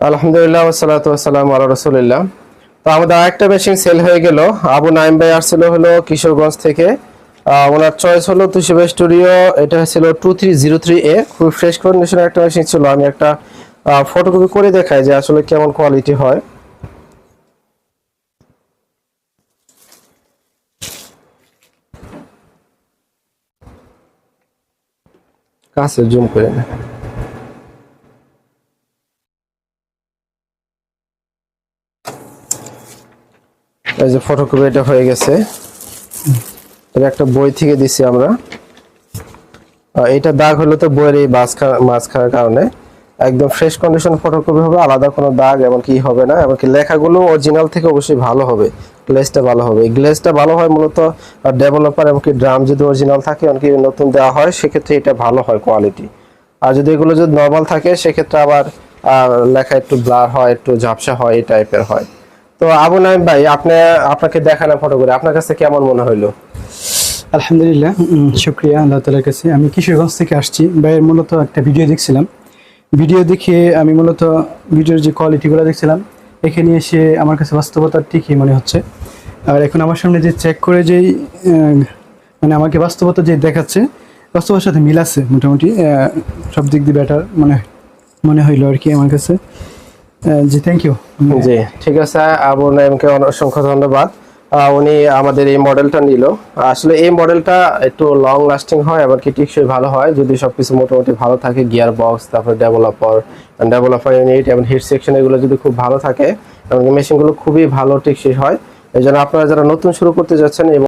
আলহামদুলিল্লাহ ওসালাত ওয়াসালাম আল্লাহ রসুলিল্লাহ। তো আমাদের আরেকটা মেশিন সেল হয়ে গেল। আবু নাইম ভাই আসছিল হলো কিশোরগঞ্জ থেকে। ওনার চয়েস হলো তুষিবা স্টুডিও এটা ছিল টু থ্রি জিরো থ্রি এ খুব ফ্রেশ কন্ডিশনের একটা মেশিন ছিল। আমি একটা ফটোকপি করে দেখাই যে আসলে কেমন কোয়ালিটি হয়। কাছে জুম করে না। এই যে ফটোকপি এটা হয়ে গেছে। এটা একটা বই থেকে দিছি আমরা। এটা দাগ হলো তো বইয়ের এই মাছ মাছ খাওয়ার কারণে। একদম ফ্রেশ কন্ডিশন ফটোকপি হবে, আলাদা কোনো দাগ এমনকি হবে না। এমনকি লেখাগুলো অরিজিনাল থেকে অবশ্যই ভালো হবে। গ্লেজটা ভালো হবে। গ্লেজটা ভালো হয় মূলত ডেভেলপার এমনকি ড্রাম যদি অরিজিনাল থাকে এমনকি নতুন দেওয়া হয়, সেক্ষেত্রে এটা ভালো হয় কোয়ালিটি আর যদি এগুলো যদি নর্মাল থাকে, সেক্ষেত্রে আবার লেখা একটু ব্লার হয়, একটু ঝাপসা হয়, এই টাইপের হয়। তো আবু নাইম ভাই, আপনি, আপনাকে দেখানো ফটো করে, আপনার কাছে কেমন মনে হইল? আলহামদুলিল্লাহ শুক্রিয়া আল্লাহ তালার কাছে। আমি কিশোরগঞ্জ থেকে আসছি। ভাইয়ের মূলত একটা ভিডিও দেখছিলাম। ভিডিও দেখে আমি মূলত ভিডিওর যে কোয়ালিটিগুলো দেখছিলাম, এখানে এসে আমার কাছে বাস্তবতা ঠিকই মনে হচ্ছে। আর এখন আমার সামনে যে চেক করে যেই মানে আমাকে বাস্তবতা যে দেখাচ্ছে বাস্তবের সাথে মিল আছে মোটামুটি সব দিক দিয়ে বেটার মনে মনে হইল আর কি আমার কাছে। জি থ্যাংক ইউ জি ঠিক আছে আবু নাইমকে অসংখ্য ধন্যবাদ। উনি আমাদের এই মডেলটা নিল। আসলে এই মডেলটা একটু লং লাস্টিং হয় আবার কি টিকসই ভালো হয়। যদি সবকিছু মোটামুটি ভালো থাকে গিয়ার বক্স তারপর ডেভেলপার ডেভেলপার ইউনিট এবং হিট সেকশন এগুলো যদি খুব ভালো থাকে এবং মেশিনগুলো খুবই ভালো টিকসই হয়। এই জন্য আপনারা যারা নতুন শুরু করতে যাচ্ছেন এই